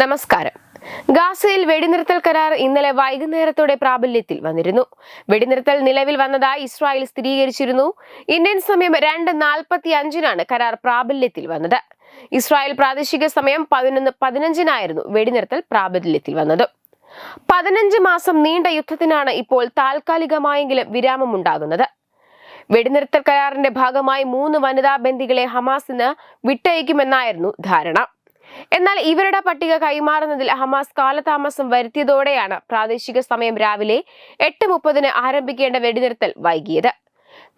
നമസ്കാരം. ഗാസയിൽ വെടിനിർത്തൽ കരാർ ഇന്നലെ വൈകുന്നേരത്തോടെ പ്രാബല്യത്തിൽ വന്നിരുന്നു. വെടിനിർത്തൽ നിലവിൽ വന്നതായി ഇസ്രായേൽ സ്ഥിരീകരിച്ചിരുന്നു. ഇന്ത്യൻ സമയം രണ്ട് നാൽപ്പത്തി അഞ്ചിനാണ് കരാർ പ്രാബല്യത്തിൽ വന്നത്. ഇസ്രായേൽ പ്രാദേശിക സമയം പതിനൊന്ന് പതിനഞ്ചിനായിരുന്നു വെടിനിർത്തൽ പ്രാബല്യത്തിൽ വന്നത്. പതിനഞ്ച് മാസം നീണ്ട യുദ്ധത്തിനാണ് ഇപ്പോൾ താൽക്കാലികമായെങ്കിലും വിരാമമുണ്ടാകുന്നത്. വെടിനിർത്തൽ കരാറിന്റെ ഭാഗമായി മൂന്ന് വനിതാ ബന്ദികളെ ഹമാസിന് വിട്ടയക്കുമെന്നായിരുന്നു ധാരണ. എന്നാൽ ഇവരുടെ പട്ടിക കൈമാറുന്നതിൽ ഹമാസ് കാലതാമസം വരുത്തിയതോടെയാണ് പ്രാദേശിക സമയം രാവിലെ എട്ട് മുപ്പതിന് ആരംഭിക്കേണ്ട വെടിനിർത്തൽ വൈകിയത്.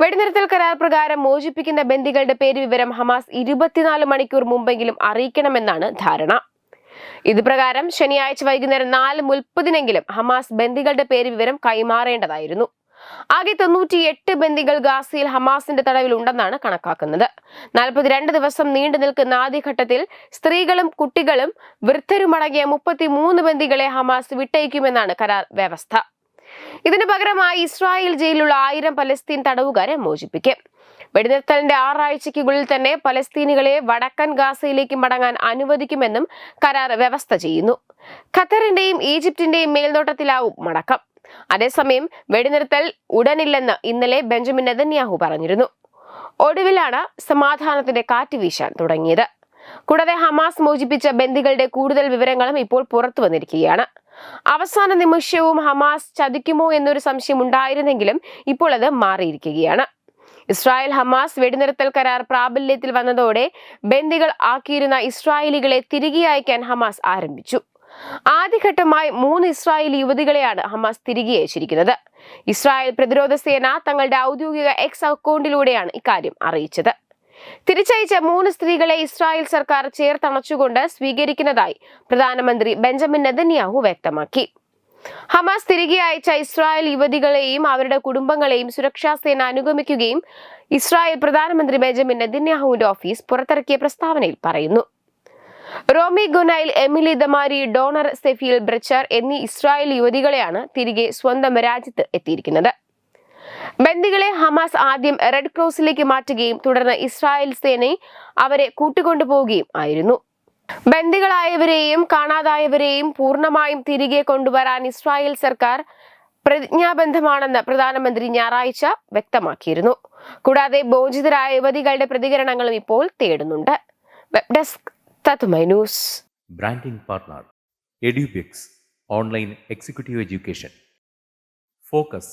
വെടിനിർത്തൽ കരാർ പ്രകാരം മോചിപ്പിക്കുന്ന ബന്ദികളുടെ പേര് വിവരം ഹമാസ് ഇരുപത്തിനാല് മണിക്കൂർ മുമ്പെങ്കിലും അറിയിക്കണമെന്നാണ് ധാരണ. ഇത് പ്രകാരം ശനിയാഴ്ച വൈകുന്നേരം നാല് മുപ്പതിനെങ്കിലും ഹമാസ് ബന്ദികളുടെ പേര് വിവരം കൈമാറേണ്ടതായിരുന്നു. ആകെ തൊണ്ണൂറ്റി എട്ട് ബന്ദികൾ ഗാസയിൽ ഹമാസിന്റെ തടവിൽ ഉണ്ടെന്നാണ് കണക്കാക്കുന്നത്. നാൽപ്പത്തിരണ്ട് ദിവസം നീണ്ടു നിൽക്കുന്ന ആദ്യഘട്ടത്തിൽ സ്ത്രീകളും കുട്ടികളും വൃദ്ധരുമടങ്ങിയ മുപ്പത്തി മൂന്ന് ബന്ദികളെ ഹമാസ് വിട്ടയക്കുമെന്നാണ് കരാർ വ്യവസ്ഥ. ഇതിനു പകരമായി ഇസ്രായേൽ ജയിലിലുള്ള ആയിരം പലസ്തീൻ തടവുകാരെ മോചിപ്പിക്കും. വെടിനിർത്തലിന്റെ ആറാഴ്ചയ്ക്കുള്ളിൽ തന്നെ പലസ്തീനികളെ വടക്കൻ ഗാസയിലേക്ക് മടങ്ങാൻ അനുവദിക്കുമെന്നും കരാർ വ്യവസ്ഥ ചെയ്യുന്നു. ഖത്തറിന്റെയും ഈജിപ്തിന്റെയും മേൽനോട്ടത്തിലാവും മടക്കം. അതേസമയം വെടിനിർത്തൽ ഉടനില്ലെന്ന് ഇന്നലെ ബെഞ്ചമിൻ നെതന്യാഹു പറഞ്ഞിരുന്നു. ഒടുവിലാണ് സമാധാനത്തിന്റെ കാറ്റ് വീശാൻ തുടങ്ങിയത്. കൂടാതെ ഹമാസ് മോചിപ്പിച്ച ബന്ദികളുടെ കൂടുതൽ വിവരങ്ങളും ഇപ്പോൾ പുറത്തു വന്നിരിക്കുകയാണ്. അവസാന നിമിഷവും ഹമാസ് ചതിക്കുമോ എന്നൊരു സംശയം ഉണ്ടായിരുന്നെങ്കിലും ഇപ്പോൾ അത് മാറിയിരിക്കുകയാണ്. ഇസ്രായേൽ ഹമാസ് വെടിനിർത്തൽ കരാർ പ്രാബല്യത്തിൽ വന്നതോടെ ബന്ദികൾ ആക്കിയിരുന്ന ഇസ്രായേലികളെ തിരികെ അയക്കാൻ ഹമാസ് ആരംഭിച്ചു. ആദ്യഘട്ടമായി മൂന്ന് ഇസ്രായേൽ യുവതികളെയാണ് ഹമാസ് തിരികെ അയച്ചിരിക്കുന്നത്. ഇസ്രായേൽ പ്രതിരോധ സേന തങ്ങളുടെ ഔദ്യോഗിക എക്സ് അക്കൗണ്ടിലൂടെയാണ് ഇക്കാര്യം അറിയിച്ചത്. തിരിച്ചയച്ച മൂന്ന് സ്ത്രീകളെ ഇസ്രായേൽ സർക്കാർ ചേർത്തണച്ചുകൊണ്ട് സ്വീകരിക്കുന്നതായി പ്രധാനമന്ത്രി ബെഞ്ചമിൻ നെതന്യാഹു വ്യക്തമാക്കി. ഹമാസ് തിരികെ അയച്ച ഇസ്രായേൽ യുവതികളെയും അവരുടെ കുടുംബങ്ങളെയും സുരക്ഷാ സേന അനുഗമിക്കുകയും ഇസ്രായേൽ പ്രധാനമന്ത്രി ബെഞ്ചമിൻ നെതന്യാഹുവിന്റെ ഓഫീസ് പുറത്തിറക്കിയ പ്രസ്താവനയിൽ പറയുന്നു. റോമി ഗുനൈൽ എമിലി ദമാരി ഡോണർ സെഫിയൽ ബ്രച്ചർ എന്നീ ഇസ്രായേൽ യുവതികളെയാണ് തിരികെ സ്വന്തം രാജ്യത്ത് എത്തിയിരിക്കുന്നത്. ബന്ദികളെ ഹമാസ് ആദ്യം റെഡ് ക്രോസിലേക്ക് മാറ്റുകയും തുടർന്ന് ഇസ്രായേൽ സേന അവരെ കൂട്ടിക്കൊണ്ടുപോവുകയും ആയിരുന്നു. ബന്ദികളായവരെയും കാണാതായവരെയും പൂർണമായും തിരികെ കൊണ്ടുവരാൻ ഇസ്രായേൽ സർക്കാർ പ്രതിജ്ഞാബന്ധമാണെന്ന് പ്രധാനമന്ത്രി ഞായറാഴ്ച വ്യക്തമാക്കിയിരുന്നു. കൂടാതെ ബോധിതരായ യുവതികളുടെ പ്രതികരണങ്ങളും ഇപ്പോൾ തേടുന്നുണ്ട്. Web desk news. Branding partner Edubix online executive education. Focus